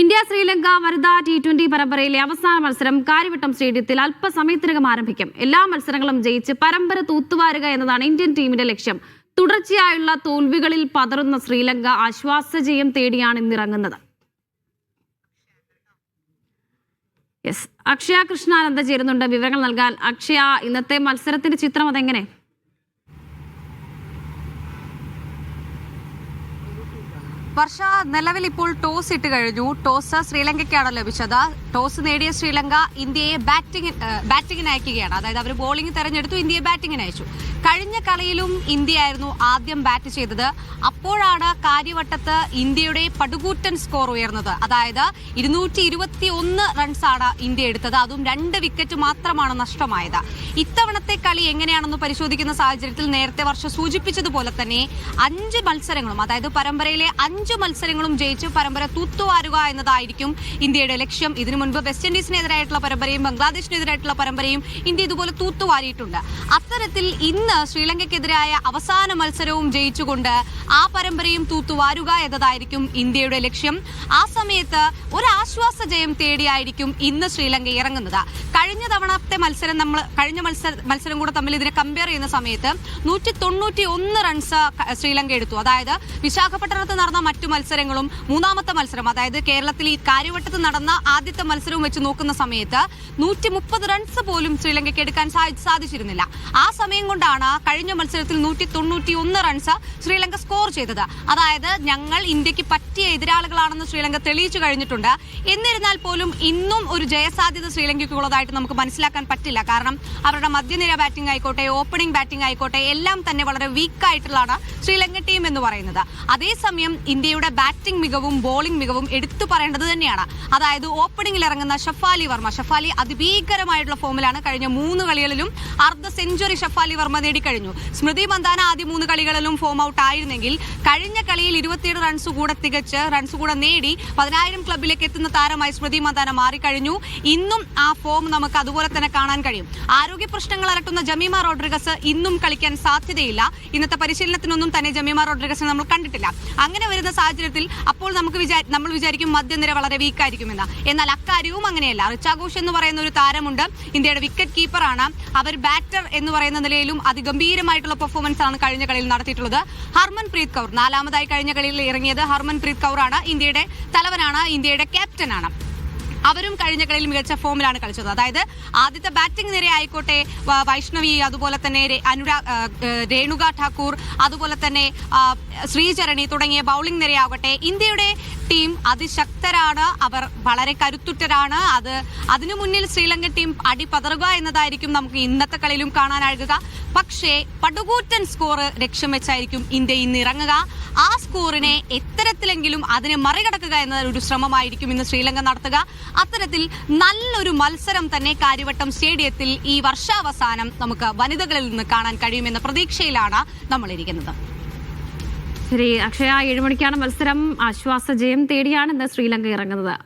India Sri Lanka വനിതാ T twenty പരമ്പരയിലെ അവസാന മത്സരം കാര്യവട്ടം സ്റ്റേഡിയത്തിൽ അല്പസമയത്തിനകം ആരംഭിക്കും. എല്ലാ മത്സരങ്ങളും ജയിച്ച് പരമ്പര തൂത്തുവാരുക എന്നതാണ് ഇന്ത്യൻ ടീമിന്റെ ലക്ഷ്യം. തുടർച്ചയായുള്ള തോൽവികളിൽ പതറുന്ന ശ്രീലങ്ക ആശ്വാസജയം തേടിയാണ് ഇന്നിറങ്ങുന്നത്. യെസ് അക്ഷയ കൃഷ്ണാനന്ദ ചേരുന്നുണ്ട്. വിവരങ്ങൾ നൽകാൻ അക്ഷയ ഇന്നത്തെ മത്സരത്തിന്റെ ചിത്രം അതെങ്ങനെ? വർഷ നിലവിൽ ഇപ്പോൾ ടോസ് ഇട്ട് കഴിഞ്ഞു. ടോസ് ശ്രീലങ്കയ്ക്കാണ് ലഭിച്ചത്. ടോസ് നേടിയ ശ്രീലങ്ക ഇന്ത്യയെ ബാറ്റിംഗ് ബാറ്റിംഗിന് അയക്കുകയാണ്. അതായത് അവർ ബോളിംഗ് തെരഞ്ഞെടുത്തു ഇന്ത്യയെ ബാറ്റിംഗിന് അയച്ചു. കഴിഞ്ഞ കളിയിലും ഇന്ത്യയായിരുന്നു ആദ്യം ബാറ്റ് ചെയ്തത്. അപ്പോഴാണ് കാര്യവട്ടത്ത് ഇന്ത്യയുടെ പടുകൂറ്റൻ സ്കോർ ഉയർന്നത്. അതായത് ഇരുന്നൂറ്റി ഇരുപത്തി ഒന്ന് റൺസാണ് ഇന്ത്യ എടുത്തത്. അതും രണ്ട് വിക്കറ്റ് മാത്രമാണ് നഷ്ടമായത്. ഇത്തവണത്തെ കളി എങ്ങനെയാണെന്ന് പരിശോധിക്കുന്ന സാഹചര്യത്തിൽ നേരത്തെ വർഷം സൂചിപ്പിച്ചതുപോലെ തന്നെ അഞ്ച് മത്സരങ്ങളും അതായത് പരമ്പരയിലെ അഞ്ച് മത്സരങ്ങളും ജയിച്ച് പരമ്പര തൂത്തുവാരുക എന്നതായിരിക്കും ഇന്ത്യയുടെ ലക്ഷ്യം. ഇതിനു മുൻപ് വെസ്റ്റ് ഇൻഡീസിനെതിരായിട്ടുള്ള പരമ്പരയും ബംഗ്ലാദേശിനെതിരായിട്ടുള്ള പരമ്പരയും ഇന്ത്യ ഇതുപോലെ തൂത്തുവാരിയിട്ടുണ്ട്. അത്തരത്തിൽ ഇന്ന് ശ്രീലങ്കയ്ക്കെതിരായ അവസാന മത്സരവും ജയിച്ചുകൊണ്ട് ആ പരമ്പരയും തൂത്തുവാരുക എന്നതായിരിക്കും ഇന്ത്യയുടെ ലക്ഷ്യം. ആ സമയത്ത് ഒരു ജയം തേടിയായിരിക്കും ഇന്ന് ശ്രീലങ്ക ഇറങ്ങുന്നത്. കഴിഞ്ഞ തവണത്തെ മത്സരം നമ്മൾ കഴിഞ്ഞ മത്സര മത്സരം കൂടെ തമ്മിൽ ഇതിനെ കമ്പയർ ചെയ്യുന്ന സമയത്ത് നൂറ്റി തൊണ്ണൂറ്റി ഒന്ന് റൺസ് ശ്രീലങ്ക എടുത്തു. അതായത് വിശാഖപട്ടണത്ത് നടന്ന മറ്റു മത്സരങ്ങളും മൂന്നാമത്തെ മത്സരം അതായത് കേരളത്തിൽ ഈ കാര്യവട്ടത്ത് നടന്ന ആദ്യത്തെ മത്സരവും വെച്ച് നോക്കുന്ന സമയത്ത് നൂറ്റി മുപ്പത് റൺസ് പോലും ശ്രീലങ്കയ്ക്ക് എടുക്കാൻ സാധിച്ചിരുന്നില്ല. ആ സമയം കൊണ്ടാണ് കഴിഞ്ഞ മത്സരത്തിൽ നൂറ്റി തൊണ്ണൂറ്റി ഒന്ന് റൺസ് ശ്രീലങ്ക സ്കോർ ചെയ്തത്. അതായത് ഞങ്ങൾ ഇന്ത്യയ്ക്ക് പറ്റിയ എതിരാളികളാണെന്ന് ശ്രീലങ്ക തെളിയിച്ചു കഴിഞ്ഞിട്ടുണ്ട്. എന്നിരുന്നാൽ പോലും ഇന്നും ഒരു ജയസാധ്യത ശ്രീലങ്കയ്ക്കുള്ളതായിട്ട് നമുക്ക് മനസ്സിലാക്കാൻ പറ്റില്ല. കാരണം അവരുടെ മധ്യനിര ബാറ്റിംഗ് ആയിക്കോട്ടെ ഓപ്പണിംഗ് ബാറ്റിംഗ് ആയിക്കോട്ടെ എല്ലാം തന്നെ വളരെ വീക്ക് ആയിട്ടുള്ളതാണ് ശ്രീലങ്ക ടീം എന്ന് പറയുന്നത്. അതേസമയം ഇന്ത്യയുടെ ബാറ്റിംഗ് മികവും ബോളിംഗ് മികവും എടുത്തു പറയേണ്ടത് തന്നെയാണ്. അതായത് ഓപ്പണിംഗിൽ ഇറങ്ങുന്ന ഷഫാലി വർമ്മ. ഷഫാലി അതിഭീകരമായിട്ടുള്ള ഫോമിലാണ് കഴിഞ്ഞ മൂന്ന് കളികളിലും അർദ്ധ സെഞ്ചുറി ഷഫാലി വർമ്മ നേടിക്കഴിഞ്ഞു സ്മൃതി മന്ദാന ആദ്യ മൂന്ന് കളികളിലും ഫോം ഔട്ട് ആയിരുന്നെങ്കിൽ കഴിഞ്ഞ കളിയിൽ ഇരുപത്തിയേഴ് റൺസ് കൂടെ തികച്ച് റൺസ് കൂടെ നേടി പതിനായിരം ക്ലബിലേക്ക് എത്തുന്ന താരമായി സ്മൃതി മന്ദാന മാറിക്കഴിഞ്ഞു. ഇന്നും ആ ഫോം നമുക്ക് അതുപോലെ തന്നെ കാണാൻ കഴിയും. ആരോഗ്യ പ്രശ്നങ്ങൾ അലട്ടുന്ന ജമീമ റോഡ്രിഗസ് ഇന്നും കളിക്കാൻ സാധ്യതയില്ല. ഇന്നത്തെ പരിശീലനത്തിനൊന്നും തന്നെ ജമീമ റോഡ്രിഗസിനെ നമ്മൾ കണ്ടിട്ടില്ല. അങ്ങനെ വരുന്ന സാഹചര്യത്തിൽ അപ്പോൾ നമുക്ക് നമ്മൾ വിചാരിക്കും മധ്യനിര വളരെ വീക്കായിരിക്കുമെന്ന്. എന്നാൽ അക്കാര്യവും അങ്ങനെയല്ല. റിച്ചാഘോഷ് എന്ന് പറയുന്ന ഒരു താരമുണ്ട്. ഇന്ത്യയുടെ വിക്കറ്റ് കീപ്പറാണ് അവർ ബാറ്റർ എന്ന് പറയുന്ന നിലയിലും അതിഗംഭീരമായിട്ടുള്ള പെർഫോമൻസ് ആണ് കഴിഞ്ഞ കളിയിൽ നടത്തിയിട്ടുള്ളത്. ഹർമൻ പ്രീത് കൗർ നാലാമതായി കഴിഞ്ഞ കളിയിൽ ഇറങ്ങിയത് ഹർമൻ പ്രീത് കൗർ ഇന്ത്യയുടെ തലവനാണ്. ഇന്ത്യയുടെ ക്യാപ്റ്റനാണ് അവരും കഴിഞ്ഞ കളിയിൽ മികച്ച ഫോമിലാണ് കളിച്ചത്. അതായത് ആദ്യത്തെ ബാറ്റിംഗ് നിര ആയിക്കോട്ടെ വൈഷ്ണവി അതുപോലെ തന്നെ അനുരാഗ് അനുരാ രേണുക ഠാക്കൂർ അതുപോലെ തന്നെ ശ്രീചരണി തുടങ്ങിയ ബൗളിംഗ് നിരയാകട്ടെ ഇന്ത്യയുടെ ടീം അതിശക്തരാണ്. അവർ വളരെ കരുത്തുറ്റരാണ്. അത് അതിനു മുന്നിൽ ശ്രീലങ്കൻ ടീം അടിപതറുക എന്നതായിരിക്കും നമുക്ക് ഇന്നത്തെ കളിയിലും കാണാനാകുക പക്ഷേ പടുകൂറ്റൻ സ്കോർ ലക്ഷ്യം വെച്ചായിരിക്കും ഇന്ത്യ ഇന്ന് ഇറങ്ങുക. ആ സ്കോറിനെ എത്തരത്തിലെങ്കിലും അതിനെ മറികടക്കുക എന്ന ഒരു ശ്രമമായിരിക്കും ഇന്ന് ശ്രീലങ്ക നടത്തുക. അത്തരത്തിൽ നല്ലൊരു മത്സരം തന്നെ കാര്യവട്ടം സ്റ്റേഡിയത്തിൽ ഈ വർഷാവസാനം നമുക്ക് വനിതകളിൽ നിന്ന് കാണാൻ കഴിയുമെന്ന പ്രതീക്ഷയിലാണ് നമ്മളിരിക്കുന്നത്. ശരി അക്ഷയ ഏഴുമണിക്കാണ് മത്സരം. ആശ്വാസ ജയം തേടിയാണ് ഇന്ന് ശ്രീലങ്ക ഇറങ്ങുന്നത്.